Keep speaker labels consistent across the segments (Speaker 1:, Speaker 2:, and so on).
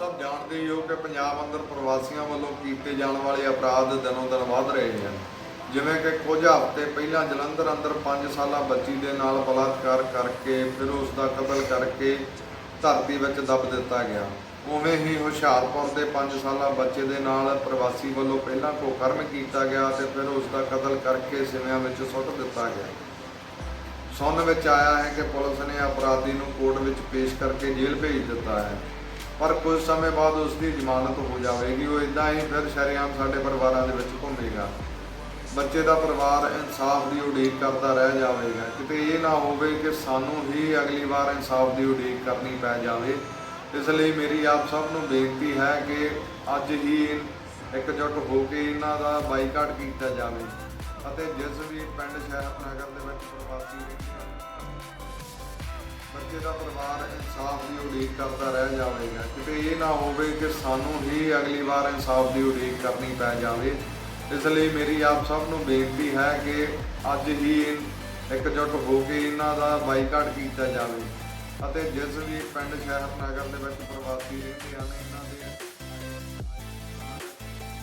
Speaker 1: ਸਭ ਜਾਣਦੇ ਹੋ ਕਿ ਪੰਜਾਬ ਅੰਦਰ ਪ੍ਰਵਾਸੀਆਂ ਵੱਲੋਂ ਕੀਤੇ ਜਾਣ ਵਾਲੇ ਅਪਰਾਧ ਦਿਨੋਂ ਦਿਨ ਵੱਧ ਰਹੇ ਹਨ ਜਿਵੇਂ ਕਿ ਕੁਝ ਹਫ਼ਤੇ ਪਹਿਲਾਂ ਜਲੰਧਰ ਅੰਦਰ 5 ਸਾਲਾ ਬੱਚੀ ਦੇ ਨਾਲ ਬਲਾਤਕਾਰ ਕਰਕੇ ਫਿਰ ਉਸ ਦਾ ਕਤਲ ਕਰਕੇ ਧਰਤੀ ਵਿੱਚ ਦੱਬ ਦਿੱਤਾ ਗਿਆ। ਉਵੇਂ ਹੀ ਹੁਸ਼ਿਆਰਪੁਰ ਦੇ 5 ਸਾਲਾ ਬੱਚੇ ਦੇ ਨਾਲ ਪ੍ਰਵਾਸੀ ਵੱਲੋਂ ਪਹਿਲਾਂ ਕੁਕਰਮ ਕੀਤਾ ਗਿਆ ਤੇ ਫਿਰ ਉਸ ਦਾ ਕਤਲ ਕਰਕੇ ਸਿਵਿਆਂ ਵਿੱਚ ਸੁੱਟ ਦਿੱਤਾ ਗਿਆ। ਸੁਣਨ ਵਿੱਚ ਆਇਆ ਹੈ ਕਿ ਪੁਲਿਸ ਨੇ ਅਪਰਾਧੀ ਨੂੰ ਕੋਰਟ ਵਿੱਚ ਪੇਸ਼ ਕਰਕੇ ਜੇਲ੍ਹ ਭੇਜ ਦਿੱਤਾ ਹੈ। ਪਰ ਕੁਝ ਸਮੇਂ ਬਾਅਦ ਉਸ ਦੀ ਜ਼ਮਾਨਤ ਹੋ ਜਾਵੇਗੀ। ਉਹ ਇਦਾਂ ਹੀ ਫਿਰ ਸ਼ਰੇਆਮ ਸਾਡੇ ਪਰਿਵਾਰਾਂ ਦੇ ਵਿੱਚ ਘੁੰਮੇਗਾ। ਬੱਚੇ ਦਾ ਪਰਿਵਾਰ ਇਨਸਾਫ ਦੀ ਉਡੀਕ ਕਰਦਾ ਰਹਿ ਜਾਵੇਗਾ। ਕਿਤੇ ਇਹ ਨਾ ਹੋਵੇ ਕਿ ਸਾਨੂੰ ਹੀ ਅਗਲੀ ਵਾਰ ਇਨਸਾਫ ਦੀ ਉਡੀਕ ਕਰਨੀ ਪੈ ਜਾਵੇ। ਇਸ ਲਈ ਮੇਰੀ ਆਪ ਸਭ ਨੂੰ ਬੇਨਤੀ ਹੈ ਕਿ ਅੱਜ ਹੀ ਇਕਜੁੱਟ ਹੋ ਕੇ ਇਹਨਾਂ ਦਾ ਬਾਈਕਾਟ ਕੀਤਾ ਜਾਵੇ ਅਤੇ ਜਿਸ ਵੀ ਪਿੰਡ ਸ਼ਹਿਰ ਨਗਰ ਦੇ ਵਿੱਚ ਪ੍ਰਵਾਸੀ ਰਹਿੰਦੇ ਹਨ ਪਰਿਵਾਰ ਇਨਸਾਫ ਦੀ ਉਡੀਕ ਕਰਦਾ ਰਹਿ ਜਾਵੇਗਾ। ਕਿਤੇ ਇਹ ਨਾ ਹੋਵੇ ਕਿ ਸਾਨੂੰ ਹੀ ਅਗਲੀ ਵਾਰ ਇਨਸਾਫ ਦੀ ਉਡੀਕ ਕਰਨੀ ਪੈ ਜਾਵੇ। ਇਸ ਲਈ ਮੇਰੀ ਆਪ ਸਭ ਨੂੰ ਬੇਨਤੀ ਹੈ ਕਿ ਅੱਜ ਹੀ ਇਕਜੁੱਟ ਹੋ ਕੇ ਇਹਨਾਂ ਦਾ ਬਾਈਕਾਟ ਕੀਤਾ ਜਾਵੇ। ਅਤੇ ਜਿਸ ਵੀ ਪਿੰਡ ਸ਼ਹਿਰ ਨਗਰ ਦੇ ਵਿੱਚ ਪ੍ਰਵਾਸੀ ਰਹਿੰਦੇ ਹਨ, ਇਹਨਾਂ ਦੇ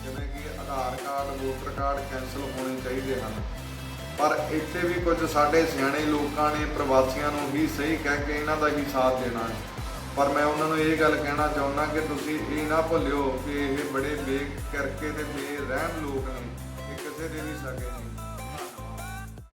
Speaker 1: ਜਿਵੇਂ ਕਿ Aadhaar card, voter card cancel ਹੋਣੇ ਚਾਹੀਦੇ ਹਨ। ਪਰ ਇੱਥੇ ਵੀ ਕੁਝ ਸਾਡੇ ਸਿਆਣੇ ਲੋਕਾਂ ਨੇ, ਪ੍ਰਵਾਸੀਆਂ ਨੂੰ ਹੀ ਸਹੀ ਕਹਿ ਕੇ ਇਹਨਾਂ ਦਾ ਹੀ ਸਾਥ ਦੇਣਾ ਹੈ। ਪਰ ਮੈਂ ਉਹਨਾਂ ਨੂੰ ਇਹ ਗੱਲ ਕਹਿਣਾ ਚਾਹੁੰਦਾ ਕਿ ਤੁਸੀਂ ਇਹ ਨਾ ਭੁੱਲਿਓ ਕਿ ਇਹ ਬੜੇ ਬੇਕ ਕਰਕੇ ਤੇ ਬੇਰਹਿਮ ਲੋਕ ਨੇ, ਇਹ ਕਿਸੇ ਦੇ ਵੀ ਸਕੇ ਨਹੀਂ।